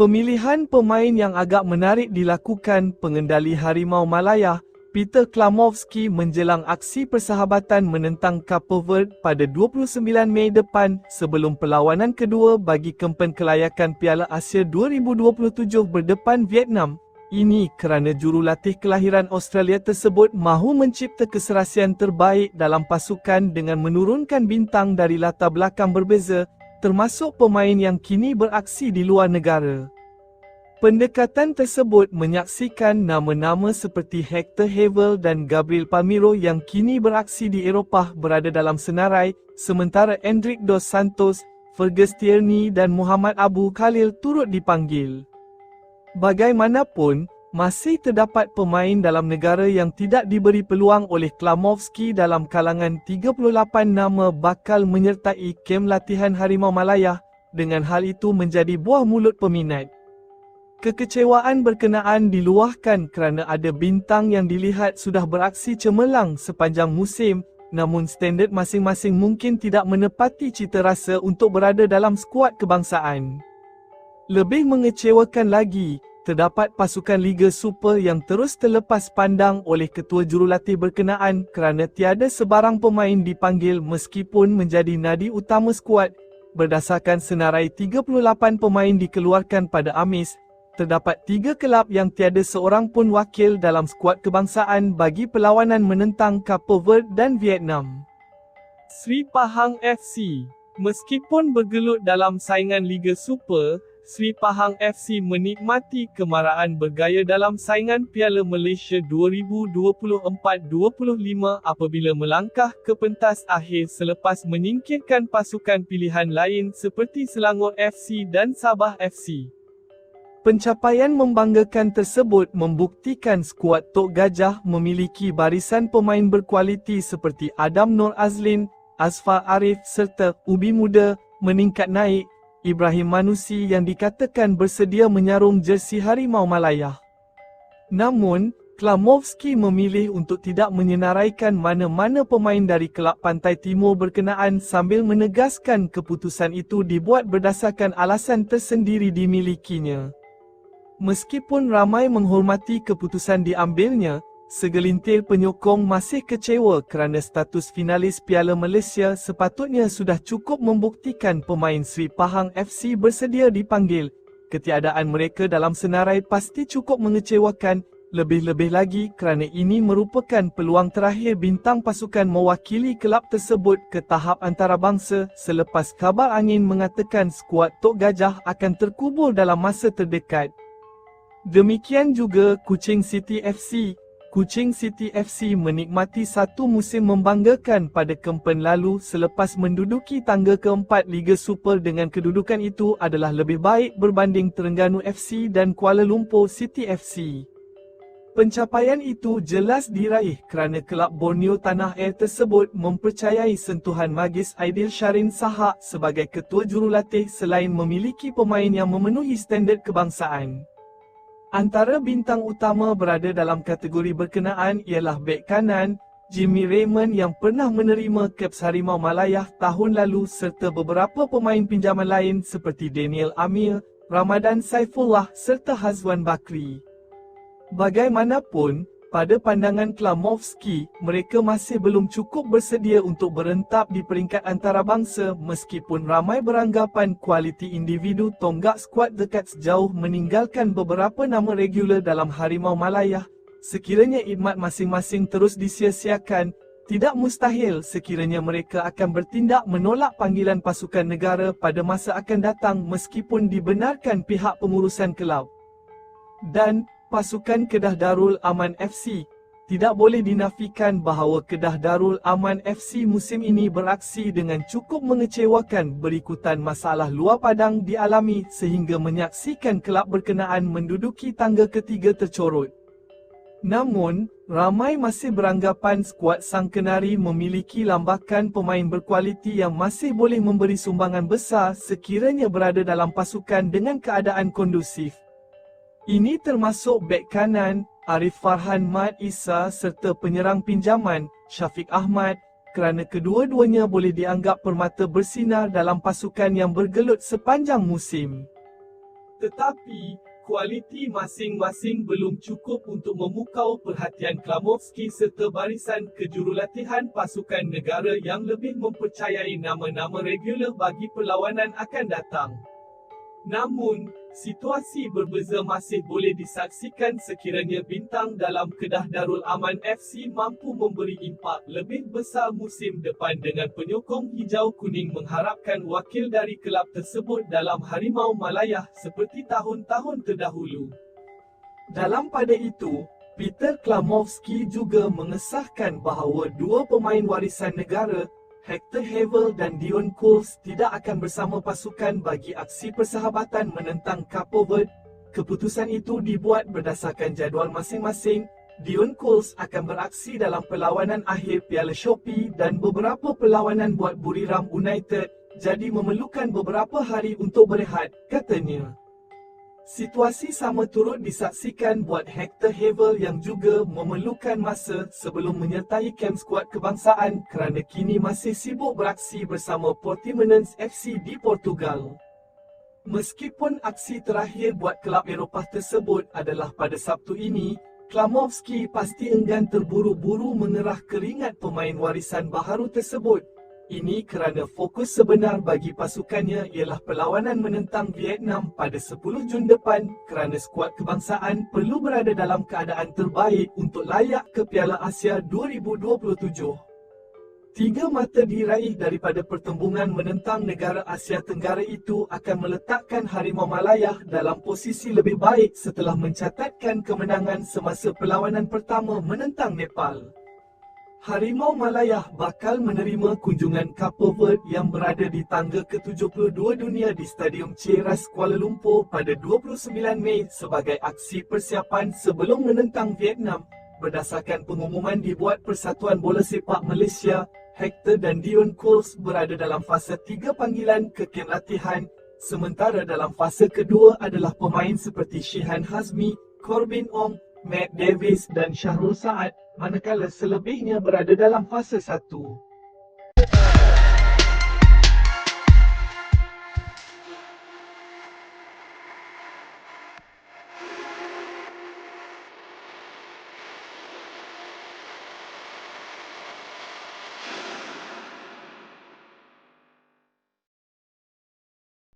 Pemilihan pemain yang agak menarik dilakukan pengendali Harimau Malaya, Peter Klamovski menjelang aksi persahabatan menentang Cape Verde pada 29 Mei depan sebelum perlawanan kedua bagi kempen kelayakan Piala Asia 2027 berdepan Vietnam. Ini kerana jurulatih kelahiran Australia tersebut mahu mencipta keserasian terbaik dalam pasukan dengan menurunkan bintang dari latar belakang berbeza, termasuk pemain yang kini beraksi di luar negara. Pendekatan tersebut menyaksikan nama-nama seperti Hector Havel dan Gabriel Palmiro yang kini beraksi di Eropah berada dalam senarai, sementara Endrick Dos Santos, Fergus Tierney dan Muhammad Abu Khalil turut dipanggil. Bagaimanapun, masih terdapat pemain dalam negara yang tidak diberi peluang oleh Klamovski dalam kalangan 38 nama bakal menyertai kem latihan Harimau Malaya, dengan hal itu menjadi buah mulut peminat. Kekecewaan berkenaan diluahkan kerana ada bintang yang dilihat sudah beraksi cemerlang sepanjang musim, namun standard masing-masing mungkin tidak menepati cita rasa untuk berada dalam skuad kebangsaan. Lebih mengecewakan lagi, terdapat pasukan Liga Super yang terus terlepas pandang oleh ketua jurulatih berkenaan kerana tiada sebarang pemain dipanggil meskipun menjadi nadi utama skuad. Berdasarkan senarai 38 pemain dikeluarkan pada Amis, terdapat tiga kelab yang tiada seorang pun wakil dalam skuad kebangsaan bagi perlawanan menentang Cape Verde dan Vietnam. Sri Pahang FC Meskipun bergelut dalam saingan Liga Super, Sri Pahang FC menikmati kemarahan bergaya dalam saingan Piala Malaysia 2024-25 apabila melangkah ke pentas akhir selepas menyingkirkan pasukan pilihan lain seperti Selangor FC dan Sabah FC. Pencapaian membanggakan tersebut membuktikan skuad Tok Gajah memiliki barisan pemain berkualiti seperti Adam Nur Azlin, Asfar Arif serta Ubi Muda meningkat naik Ibrahim Manusi yang dikatakan bersedia menyarung jersi Harimau Malaya. Namun, Klamovski memilih untuk tidak menyenaraikan mana-mana pemain dari kelab Pantai Timur berkenaan sambil menegaskan keputusan itu dibuat berdasarkan alasan tersendiri dimilikinya. Meskipun ramai menghormati keputusan diambilnya, Segelintir penyokong masih kecewa kerana status finalis Piala Malaysia sepatutnya sudah cukup membuktikan pemain Sri Pahang FC bersedia dipanggil. Ketiadaan mereka dalam senarai pasti cukup mengecewakan, lebih-lebih lagi kerana ini merupakan peluang terakhir bintang pasukan mewakili kelab tersebut ke tahap antarabangsa selepas kabar angin mengatakan skuad Tok Gajah akan terkubur dalam masa terdekat. Demikian juga Kuching City FC, Kuching City FC menikmati satu musim membanggakan pada kempen lalu selepas menduduki tangga keempat Liga Super dengan kedudukan itu adalah lebih baik berbanding Terengganu FC dan Kuala Lumpur City FC. Pencapaian itu jelas diraih kerana kelab Borneo Tanah Air tersebut mempercayai sentuhan magis Aidil Syarin Sahak sebagai ketua jurulatih selain memiliki pemain yang memenuhi standard kebangsaan. Antara bintang utama berada dalam kategori berkenaan ialah bek kanan, Jimmy Raymond yang pernah menerima Caps Harimau Malaya tahun lalu serta beberapa pemain pinjaman lain seperti Daniel Amir, Ramadan Saifullah serta Hazwan Bakri. Bagaimanapun, pada pandangan Klamovski, mereka masih belum cukup bersedia untuk berentap di peringkat antarabangsa meskipun ramai beranggapan kualiti individu tonggak skuad dekat sejauh meninggalkan beberapa nama regular dalam Harimau Malaya. Sekiranya idmat masing-masing terus disia-siakan, tidak mustahil sekiranya mereka akan bertindak menolak panggilan pasukan negara pada masa akan datang meskipun dibenarkan pihak pengurusan kelab. Dan, pasukan Kedah Darul Aman FC. Tidak boleh dinafikan bahawa Kedah Darul Aman FC musim ini beraksi dengan cukup mengecewakan berikutan masalah luar padang dialami sehingga menyaksikan kelab berkenaan menduduki tangga ketiga tercorot. Namun, ramai masih beranggapan skuad Sang Kenari memiliki lambakan pemain berkualiti yang masih boleh memberi sumbangan besar sekiranya berada dalam pasukan dengan keadaan kondusif. Ini termasuk bek kanan, Arif Farhan Mat Isa serta penyerang pinjaman, Syafiq Ahmad, kerana kedua-duanya boleh dianggap permata bersinar dalam pasukan yang bergelut sepanjang musim. Tetapi, kualiti masing-masing belum cukup untuk memukau perhatian Klamovski serta barisan kejurulatihan pasukan negara yang lebih mempercayai nama-nama regular bagi perlawanan akan datang. Namun, situasi berbeza masih boleh disaksikan sekiranya bintang dalam Kedah Darul Aman FC mampu memberi impak lebih besar musim depan dengan penyokong hijau kuning mengharapkan wakil dari kelab tersebut dalam Harimau Malayah seperti tahun-tahun terdahulu. Dalam pada itu, Peter Klamovski juga mengesahkan bahawa dua pemain warisan negara, Hector Havel dan Dion Coles tidak akan bersama pasukan bagi aksi persahabatan menentang Capo Verde. Keputusan itu dibuat berdasarkan jadual masing-masing. Dion Coles akan beraksi dalam perlawanan akhir Piala Shopee dan beberapa perlawanan buat Buriram United, jadi memerlukan beberapa hari untuk berehat, katanya. Situasi sama turut disaksikan buat Hector Havel yang juga memerlukan masa sebelum menyertai kem skuad kebangsaan kerana kini masih sibuk beraksi bersama Portimonense FC di Portugal. Meskipun aksi terakhir buat kelab Eropah tersebut adalah pada Sabtu ini, Klamovski pasti enggan terburu-buru mengerah keringat pemain warisan baharu tersebut ini kerana fokus sebenar bagi pasukannya ialah perlawanan menentang Vietnam pada 10 Jun depan kerana skuad kebangsaan perlu berada dalam keadaan terbaik untuk layak ke Piala Asia 2027. Tiga mata diraih daripada pertembungan menentang negara Asia Tenggara itu akan meletakkan Harimau Malayah dalam posisi lebih baik setelah mencatatkan kemenangan semasa perlawanan pertama menentang Nepal. Harimau Malayah bakal menerima kunjungan Verde yang berada di tangga ke-72 dunia di Stadium Ceras Kuala Lumpur pada 29 Mei sebagai aksi persiapan sebelum menentang Vietnam. Berdasarkan pengumuman dibuat Persatuan Bola Sepak Malaysia, Hector dan Dion Coles berada dalam fasa tiga panggilan ke kem latihan, sementara dalam fasa kedua adalah pemain seperti Shihan Hazmi, Corbin Ong, Matt Davis dan Syahrul Saad manakala selebihnya berada dalam fasa satu.